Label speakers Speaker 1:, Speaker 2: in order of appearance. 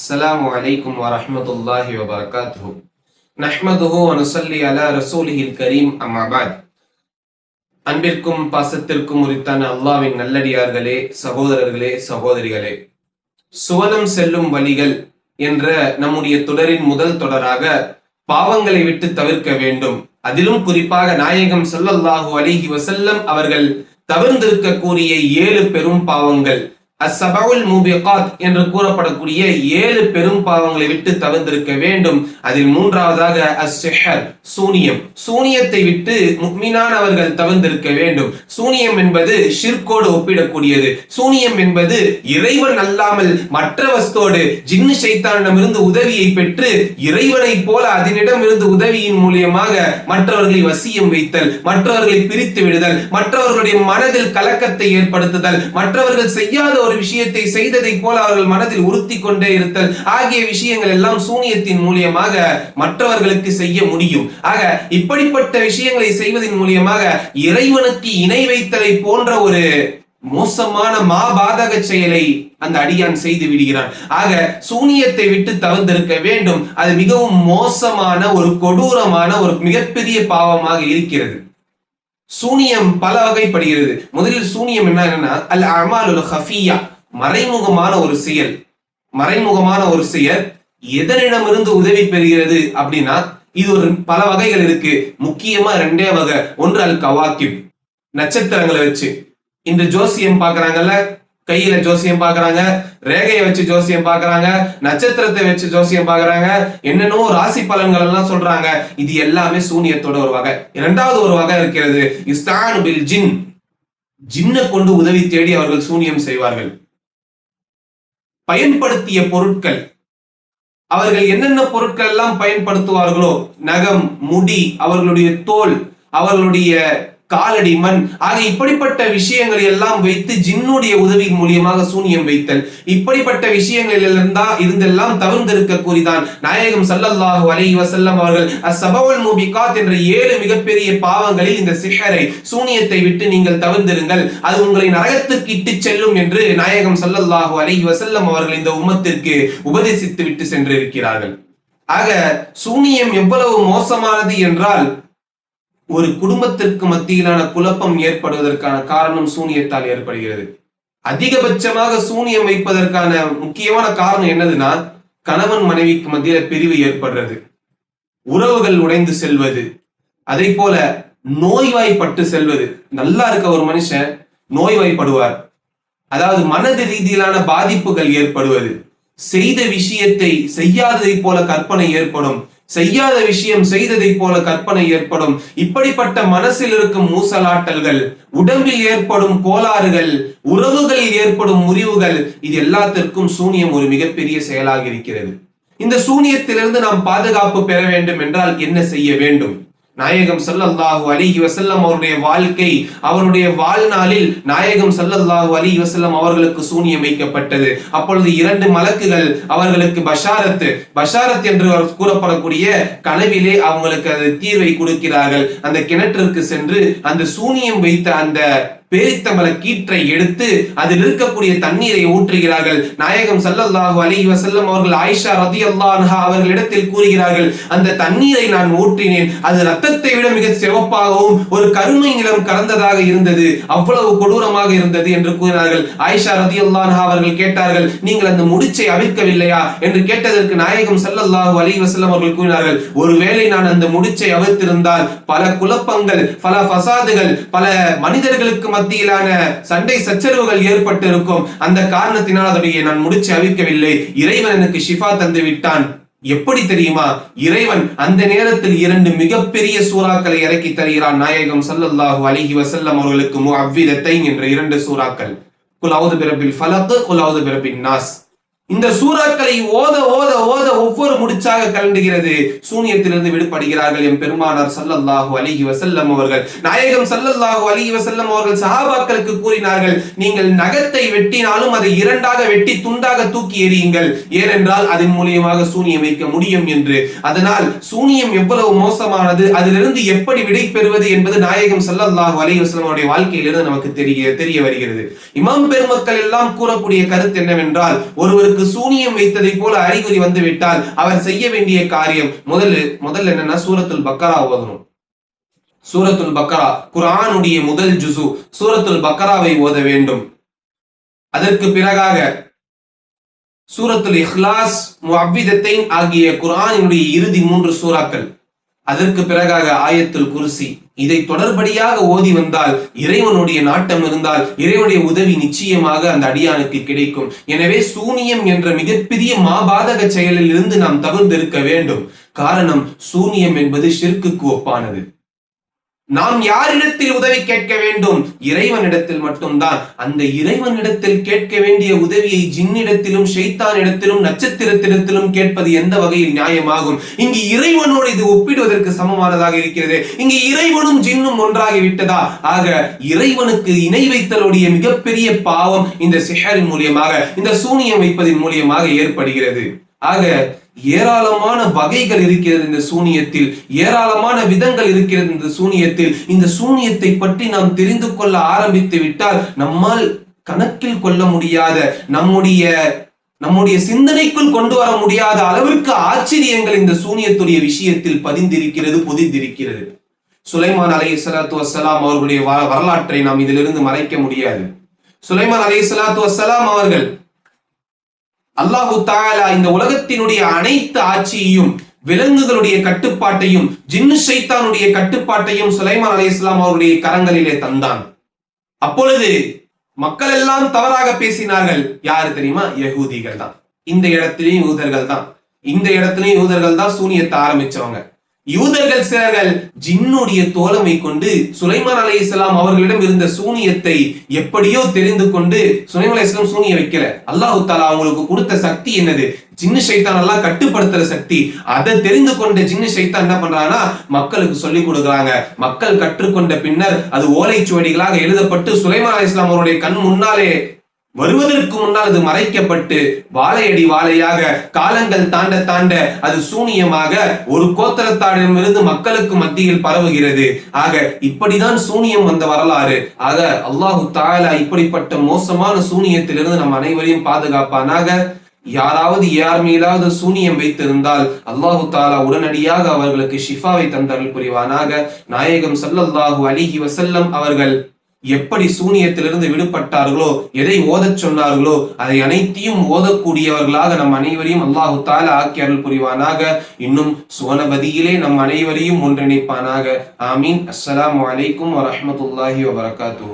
Speaker 1: السلام عليكم ورحمة الله وبركاته نحمده ونصلي على رسوله الكريم أما بعد அன்பிற்கும் பாசத்திற்கும் உரித்தான அல்லாவின் நல்லடியார்களே சகோதரர்களே சகோதரிகளே சுவனம் செல்லும் வழிகள் என்ற நம்முடைய தொடரின் முதல் தொடராக பாவங்களை விட்டு தவிர்க்க வேண்டும் அதிலும் குறிப்பாக நாயகம் ஸல்லல்லாஹு அலைஹி வஸல்லம் அவர்கள் தவிர்ந்திருக்கக்கூடிய ஏழு பெரும் பாவங்கள் அசபவுல் முபிகாத் என்று கூறப்படக்கூடிய ஏழு பெரும் பாவங்களை விட்டு தவிர்த்திருக்க வேண்டும். அதில் மூன்றாவதாக அஸ்ஸிஹர் சூனியம். சூனியத்தை விட்டு முக்மினானவர்கள் தவிர்த்திருக்க வேண்டும். சூனியம் என்பது ஷிர்கோடு ஒப்பிடக்கூடியது. சூனியம் என்பது இறைவன் அல்லாமல் மற்ற வஸ்தோடு ஜின்னு சைத்தானிடமிருந்து உதவியை பெற்று இறைவனை போல அதனிடமிருந்து உதவியின் மூலியமாக மற்றவர்களை வசியம் வைத்தல் மற்றவர்களை பிரித்து விடுதல் மற்றவர்களுடைய மனதில் கலக்கத்தை ஏற்படுத்துதல் மற்றவர்கள் செய்யாத ஒரு விஷயத்தை செய்ததை போல அவர்கள் மனதில் உறுத்தி கொண்டே இருத்தல். ஆகிய விஷயங்கள் எல்லாம் சூனியத்தின் மூலியமாக மற்றவர்களுக்கு செய்ய முடியும். ஆக இப்படிப்பட்ட விஷயங்களை செய்வதன் மூலியமாக இறைவனுக்கு இணை வைத்தலை போன்ற ஒரு மோசமான மாபாதக செயலை அந்த அடியான் செய்து விடுகிறான். ஆக சூனியத்தை விட்டு தவிர்த்திருக்க வேண்டும். அது மிகவும் மோசமான ஒரு கொடூரமான ஒரு மிகப்பெரிய பாவமாக இருக்கிறது. சூனியம் பல வகைப்படுகிறது. முதலில் சூனியம் என்ன என்னன்னா அல் அமாலுல் ஹஃபியா மறைமுகமான ஒரு செயல். மறைமுகமான ஒரு செயல் எதனிடமிருந்து உதவி பெறுகிறது அப்படின்னா இது ஒரு பல வகைகள் இருக்கு. முக்கியமா ரெண்டே வகை. ஒன்று அல் கவாக்கிப் நட்சத்திரங்களை வச்சு. இந்த ஜோசியம் பாக்குறாங்கல்ல கையில ஜோசியம் பாக்குறாங்க ரேகையை வச்சு ஜோசியம் பாக்குறாங்க நட்சத்திரத்தை வச்சு ஜோசியம் பாக்குறாங்க என்னென்னோ ராசி பலன்கள் எல்லாம் சொல்றாங்க. இது எல்லாமே சூனியத்தோட ஒரு வகை. இரண்டாவது ஒரு வகை இருக்கிறது இஸ்தான் பில் ஜின். ஜின்னை கொண்டு உதவி தேடி அவர்கள் சூனியம் செய்வார்கள். பயன்படுத்திய பொருட்கள். அவர்கள் என்னென்ன பொருட்கள் எல்லாம் பயன்படுத்துவார்களோ நகம் முடி அவர்களுடைய தோல் அவர்களுடைய காலடி மண் ஆக இப்படிப்பட்ட விஷயங்களை எல்லாம் வைத்து ஜின்னுடைய உதவியின் மூலியமாக சூனியம் வைத்தல். இப்படிப்பட்ட விஷயங்களில் இருந்தா இருந்தெல்லாம் தவிர்ந்திருக்க கூறிதான் நாயகம் சல்லல்லாஹு அலைஹி வசல்லம் அவர்கள் அசபவல் மூபிகாத் என்ற ஏழு மிகப்பெரிய பாவங்களில் இந்த சிஹரை சூனியத்தை விட்டு நீங்கள் தவிர்ந்திருங்கள். அது உங்களை நரகத்திற்கு இட்டு செல்லும் என்று நாயகம் சல்லல்லாஹு அலைஹி வசல்லம் அவர்கள் இந்த உம்மத்திற்கு உபதேசித்து விட்டு சென்றிருக்கிறார்கள். ஆக சூனியம் எவ்வளவு மோசமானது என்றால் ஒரு குடும்பத்திற்கு மத்தியிலான குழப்பம் ஏற்படுவதற்கான காரணம் சூனியத்தால் ஏற்படுகிறது. அதிகபட்சமாக சூனியம் வைப்பதற்கான முக்கியமான காரணம் என்னதுன்னா கணவன் மனைவிக்கு மத்தியில பிரிவு ஏற்படுறது. உறவுகள் உடைந்து செல்வது. அதே போல நோய்வாய்ப்பட்டு செல்வது. நல்லா இருக்க ஒரு மனுஷன் நோய்வாய்ப்படுவார். அதாவது மனது ரீதியிலான பாதிப்புகள் ஏற்படுவது. செய்த விஷயத்தை செய்யாததை போல கற்பனை ஏற்படும். செய்யாத விஷயம் செய்ததை போல கற்பனை ஏற்படும். இப்படிப்பட்ட மனசில் இருக்கும் மூசலாட்டல்கள் உடம்பில் ஏற்படும் கோளாறுகள் உறவுகளில் ஏற்படும் முறிவுகள் இது எல்லாத்திற்கும் சூனியம் ஒரு மிகப்பெரிய செயலாக இருக்கிறது. இந்த சூனியத்திலிருந்து நாம் பாதுகாப்பு பெற வேண்டும் என்றால் என்ன செய்ய வேண்டும்? நாயகம் சல்லல்லாஹு அலி வசல்லம் அவருடைய வாழ்க்கை அவருடைய வாழ்நாளில் நாயகம் சல்லல்லாஹு அலி வசல்லம் அவர்களுக்கு சூனியம் வைக்கப்பட்டது. அப்பொழுது இரண்டு மலக்குகள் அவர்களுக்கு பஷாரத் பஷாரத் என்று கூறப்படக்கூடிய கனவிலே அவங்களுக்கு அது தீர்வை கொடுக்கிறார்கள். அந்த கிணற்றிற்கு சென்று அந்த சூனியம் வைத்த அந்த பேரித்தமல கீற்றை எடுத்து அதில் இருக்கக்கூடிய தண்ணீரை ஊற்றுகிறார்கள். நாயகம் சல்லல்லாஹு அலி வசல்லம் அவர்கள் ஆயிஷா ரதியல்லாஹு அன்ஹா அவர்களிடத்தில் கூறுகிறார்கள் அந்த தண்ணீரை நான் ஊற்றினேன். அது ரத்தத்தை விட மிக சிவப்பாகவும் ஒரு கருமை நிலம் கலந்ததாக இருந்தது. அவ்வளவு கொடூரமாக இருந்தது என்று கூறினார்கள். ஆயிஷா ரதியல்லாஹு அன்ஹா அவர்கள் கேட்டார்கள் நீங்கள் அந்த முடிச்சை அவிழ்க்கவில்லையா என்று கேட்டதற்கு நாயகம் சல்லல்லாஹு அலி வசல்லம் அவர்கள் கூறினார்கள் ஒருவேளை நான் அந்த முடிச்சை அவிழ்த்திருந்தால் பல குழப்பங்கள் பல பசாதுகள் பல மனிதர்களுக்கு மத்தியிலான சண்டை சச்சரவுகள் ஏற்பட்டு இருக்கும் அந்த காரணத்தினால் அதனுடைய நான் முடிச்சு அவிக்கவில்லை. இறைவன் எனக்கு ஷிஃபா தந்து விட்டான். எப்படி தெரியுமா? இறைவன் அந்த நேரத்தில் இரண்டு மிகப்பெரிய சூறாக்களை இறக்கி தருகிறான். நாயகம் சல்லல்லாஹு அலிஹி வசல்லம் அவர்களுக்கு அவ்விதத்தை என்ற இரண்டு சூறாக்கள். குலாவது பிறப்பில் ஃபலத்து குலாவது பிறப்பின் நாஸ். இந்த சூறாக்களை ஓத ஓத ஓத ஒவ்வொரு முடிச்சாக கலண்டுகிறது. சூனியத்திலிருந்து விடுபடுகிறார்கள் என் பெருமானார் சல்லல்லாஹு அலிஹி வசல்லம் அவர்கள். நாயகம் சல்லல்லாஹு அலிஹி வசல்லம் அவர்கள் சஹாபாக்களுக்கு கூறினார்கள் நீங்கள் நகத்தை வெட்டினாலும் அதை இரண்டாக வெட்டி துண்டாக தூக்கி எறியுங்கள். ஏனென்றால் அதன் மூலியமாக சூனியம் வைக்க முடியும் என்று. அதனால் சூனியம் எவ்வளவு மோசமானது அதிலிருந்து எப்படி விடை பெறுவது என்பது நாயகம் சல்லல்லாஹு அலிஹி வசல்லம் அவருடைய வாழ்க்கையிலிருந்து நமக்கு தெரிய தெரிய வருகிறது. இமாம் பெருமக்கள் எல்லாம் கூறக்கூடிய கருத்து என்னவென்றால் ஒருவருக்கு அவருக்கு சூனியம் வைத்ததை போல அறிகுறி வந்து விட்டால் அவர் செய்ய வேண்டிய காரியம். முதல்ல முதல்ல என்னன்னா சூரத்துல் பக்கரா ஓதணும். சூரத்துல் பக்கரா குரானுடைய முதல் ஜுசு சூரத்துல் பக்கராவை ஓத வேண்டும். அதற்கு பிறகாக சூரத்துல் இஹ்லாஸ் ஆகிய குரானினுடைய இறுதி மூன்று சூறாக்கள். அதற்கு பிறகாக ஆயத்துல் குருசி இதை தொடர்படியாக ஓதி வந்தால் இறைவனுடைய நாட்டம் இருந்தால் இறைவனுடைய உதவி நிச்சயமாக அந்த அடியானுக்கு கிடைக்கும். எனவே சூனியம் என்ற மிகப்பெரிய மாபாதக செயலில் இருந்து நாம் தவிர்ந்திருக்க வேண்டும். காரணம் சூனியம் என்பது ஷிர்க்குக்கு ஒப்பானது. நாம் யாரிடத்தில் உதவி கேட்க வேண்டும்? இறைவனிடத்தில் மட்டும்தான். அந்த இறைவனிடத்தில் கேட்க வேண்டிய உதவியை ஜின்னிடத்திலும் ஷைத்தானிடத்திலும் நட்சத்திரத்திடத்திலும் கேட்பது எந்த வகையில் நியாயமாகும்? இங்கு இறைவனோடு இது ஒப்பிடுவதற்கு சமமானதாக இருக்கிறது. இங்கு இறைவனும் ஜின்னும் ஒன்றாகி விட்டதா ஆக இறைவனுக்கு இணை வைத்தலுடைய மிகப்பெரிய பாவம் இந்த சிஹரின் மூலியமாக இந்த சூனியம் வைப்பதின் மூலியமாக ஏற்படுகிறது. ஆக ஏராளமான வகைகள் இருக்கிறது இந்த சூனியத்தில் ஏராளமான விதங்கள் இருக்கிறது இந்த சூனியத்தில். இந்த சூனியத்தை பற்றி நாம் தெரிந்து கொள்ள ஆரம்பித்து விட்டால் நம்மால் கணக்கில் கொள்ள முடியாத நம்முடைய நம்முடைய சிந்தனைக்குள் கொண்டு வர முடியாத அளவிற்கு ஆச்சரியங்கள் இந்த சூனியத்துடைய விஷயத்தில் பதிந்திருக்கிறது பொதிந்திருக்கிறது. சுலைமான் அலை சலாத்து வசலாம் அவர்களுடைய வரலாற்றை நாம் இதிலிருந்து மறைக்க முடியாது. சுலைமான் அலை சலாத்து வசலாம் அவர்கள் அல்லாஹு தாலா இந்த உலகத்தினுடைய அனைத்து ஆட்சியையும் விலங்குகளுடைய கட்டுப்பாட்டையும் ஜின்னு சைத்தானுடைய கட்டுப்பாட்டையும் சுலைமான் அலி இஸ்லாம் அவருடைய கரங்களிலே தந்தான். அப்பொழுது மக்கள் எல்லாம் தவறாக பேசினார்கள். யாரு தெரியுமா? யகூதிகள் தான் இந்த இடத்திலையும் யூதர்கள் தான் இந்த இடத்திலையும் யூதர்கள் தான் சூனியத்தை ஆரம்பிச்சவங்க. யூதர்கள் சிலர்கள் ஜின்னுடைய தோழமை கொண்டு சுலைமான் அலை இஸ்லாம் அவர்களிடம் இருந்த சூனியத்தை எப்படியோ தெரிந்து கொண்டு சுலைமான் அலை இஸ்லாம் சூனிய வைக்கல. அல்லாஹு தாலா அவங்களுக்கு கொடுத்த சக்தி என்னது? ஜின்னு சைத்தான் எல்லாம் கட்டுப்படுத்துற சக்தி. அதை தெரிந்து கொண்ட ஜின்னு சைத்தான் என்ன பண்றாங்கன்னா மக்களுக்கு சொல்லிக் கொடுக்குறாங்க. மக்கள் கற்றுக்கொண்ட பின்னர் அது ஓலைச்சுவடிகளாக எழுதப்பட்டு சுலைமான் அலி இஸ்லாம் அவருடைய கண் முன்னாலே வருவதற்கு முன்னால் அது மறைக்கப்பட்டு வாழையடி வாழையாக காலங்கள் தாண்ட தாண்ட அது சூனியமாக ஒரு கோத்தரத்தாரிடமிருந்து மக்களுக்கு மத்தியில் பரவுகிறது. ஆக இப்படிதான் சூனியம் வந்த வரலாறு. ஆக அல்லாஹு தாலா இப்படிப்பட்ட மோசமான சூனியத்திலிருந்து நம் அனைவரையும் பாதுகாப்பானாக? யாராவது யார் மீதாவது சூனியம் வைத்திருந்தால் அல்லாஹு தாலா உடனடியாக அவர்களுக்கு ஷிஃபாவை தந்தார்கள் புரிவானாக? நாயகம் சல்லல்லாஹு அலிஹி வசல்லம் அவர்கள் எப்படி சூனியத்திலிருந்து விடுபட்டார்களோ எதை ஓதச் சொன்னார்களோ அதை அனைத்தையும் ஓதக்கூடியவர்களாக நம் அனைவரையும் அல்லாஹு தால ஆக்கி அருள் புரிவானாக. இன்னும் சுவனபதியிலே நம் அனைவரையும் ஒன்றிணைப்பானாக. ஆமீன். அஸ்ஸலாம் வலைக்கும் வரமத்துல்லாஹி வபரகாத்து